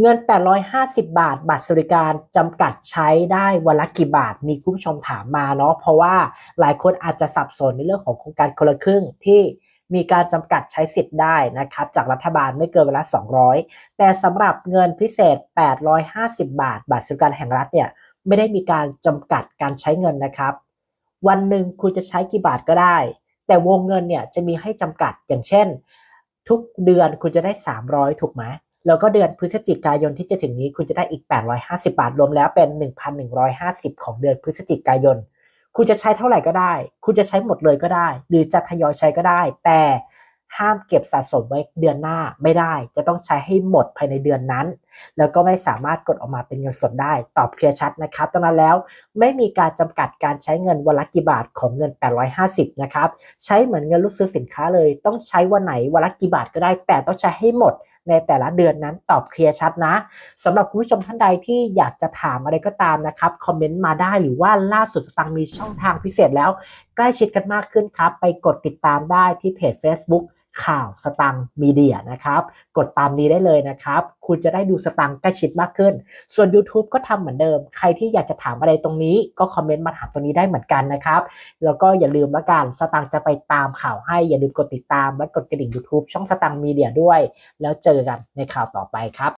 เงิน 850 บาท บัตรสวัสดิการจำกัดใช้ได้วันละกี่บาท มีคุณผู้ชมถามมาเนาะ เพราะว่าหลายคนอาจจะสับสนในเรื่องของโครงการคนละครึ่งที่มีการจำกัดใช้สิทธิ์ได้นะครับ จากรัฐบาลไม่เกินเวลา200 แต่สำหรับเงินพิเศษ 850 บาท บัตรสวัสดิการแห่งรัฐเนี่ยไม่ได้มีการจำกัดการใช้เงินนะครับ วันหนึ่งคุณจะใช้กี่บาทก็ได้ แต่วงเงินเนี่ยจะมีให้จำกัดอย่างเช่น ทุกเดือนคุณจะได้ 300 ถูกไหม แล้วก็เดือนพฤศจิกายนที่จะถึงนี้คุณจะได้อีก 850 บาท รวมแล้วเป็น 1,150 ของเดือนพฤศจิกายน คุณจะใช้เท่าไหร่ก็ได้ คุณจะใช้หมดเลยก็ได้ หรือจะทยอยใช้ก็ได้ แต่ห้ามเก็บสะสมไว้เดือนหน้าไม่ได้ จะต้องใช้ให้หมดภายในเดือนนั้น แล้วก็ไม่สามารถกดออกมาเป็นเงินสดได้ ตอบเคลียร์ชัดนะครับดังนั้นแล้วไม่มีการจำกัดการใช้เงินวันละกี่บาทของเงิน 850 นะครับ ใช้เหมือนเงินลูกซื้อสินค้าเลย ต้องใช้วันไหนวันละกี่บาทก็ได้ แต่ต้องใช้ให้หมด ในแต่ละเดือนนั้นตอบเคลียร์ชัดนะสำหรับคุณผู้ชมท่านใดที่อยากจะถามอะไรก็ตามนะครับคอมเมนต์มาได้หรือว่าล่าสุดสตังมีช่องทางพิเศษแล้ว ใกล้ชิดกันมากขึ้นครับ ไปกดติดตามได้ที่เพจ Facebook ข่าวสตังมีเดียนะครับ กดตามนี้ได้เลยนะครับ คุณจะได้ดูสตังใกล้ชิดมากขึ้น ส่วน YouTube ก็ทำเหมือนเดิม ใครที่อยากจะถามอะไรตรงนี้ ก็คอมเมนต์มาถามตรงนี้ได้เหมือนกันนะครับ แล้วก็อย่าลืมละกันสตังจะไปตามข่าวให้ อย่าลืมกดติดตามและกดกระดิ่ง YouTube ช่องสตังมีเดียด้วย แล้วเจอกันในข่าวต่อไปครับ